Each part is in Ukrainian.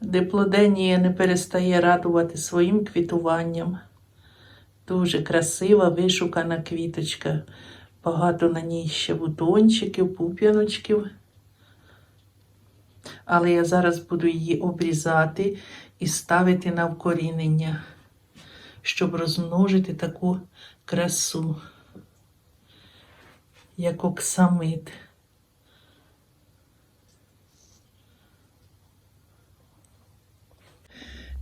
Диплоденія не перестає радувати своїм квітуванням. Дуже красива, вишукана квіточка. Багато на ній ще бутончиків, пуп'яночків. Але я зараз буду її обрізати і ставити на вкорінення, щоб розмножити таку красу, як оксамит.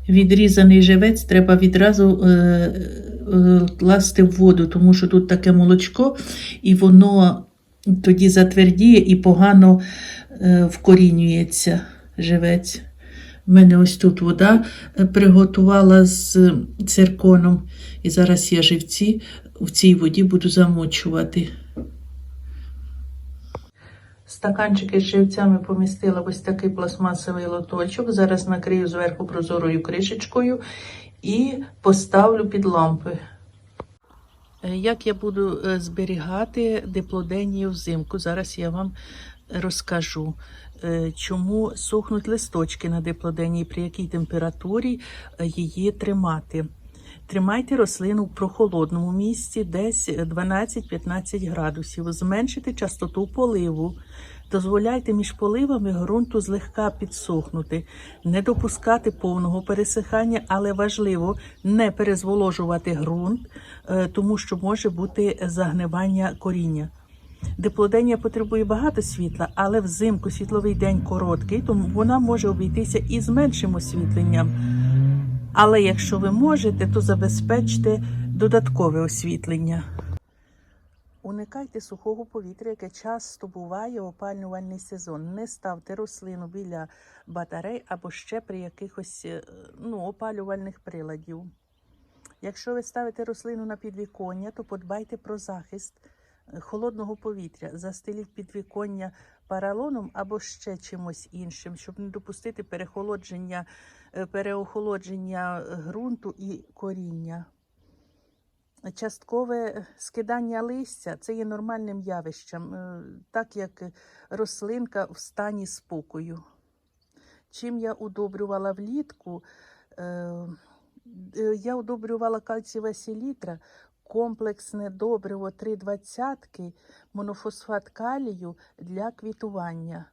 Відрізаний живець треба відразу е, е, класти в воду, тому що тут таке молочко, і воно тоді затвердіє і погано е, вкорінюється живець. У мене ось тут вода е, приготувала з цирконом, і зараз я живці в цій воді буду замочувати. Стаканчики з живцями помістила в ось такий пластмасовий лоточок. Зараз накрию зверху прозорою кришечкою і поставлю під лампи. Е, Як я буду е, зберігати диплоденію взимку? Зараз я вам розкажу, е, чому сохнуть листочки на диплоденії, при якій температурі її тримати. Тримайте рослину в прохолодному місці, десь 12-15 градусів. Зменшити частоту поливу. Дозволяйте між поливами ґрунту злегка підсохнути, не допускати повного пересихання, але важливо не перезволожувати ґрунт, е, тому що може бути загнивання коріння. Диплоденія потребує багато світла, але взимку світловий день короткий, тому вона може обійтися і з меншим освітленням. Але якщо ви можете, то забезпечте додаткове освітлення. Уникайте сухого повітря, яке часто буває в опалювальний сезон. Не ставте рослину біля батарей або ще при якихось е, ну, опалювальних приладів. Якщо ви ставите рослину на підвіконня, то подбайте про захист е, холодного повітря. Застеліть підвіконня паралоном або ще чимось іншим, щоб не допустити перехолодження, е, переохолодження ґрунту і коріння. Часткове скидання листя це є нормальним явищем, е, так як рослинка в стані спокою. Чим я удобрювала влітку, е, я удобрювала кальцієва селітра, комплексне добриво 3,20, монофосфат калію для квітування.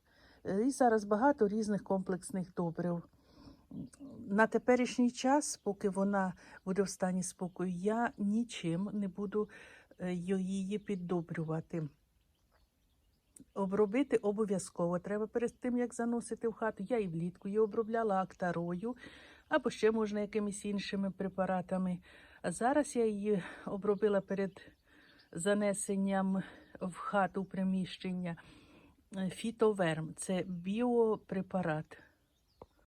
І зараз багато різних комплексних добрив. На теперішній час, поки вона буде в стані спокою, я нічим не буду е, її піддобрювати. Обробити обов'язково треба перед тим, як заносити в хату. Я і влітку її обробляла актарою, або ще можна якимись іншими препаратами. А зараз я її обробила перед занесенням в хату приміщення. Фітоверм це біопрепарат.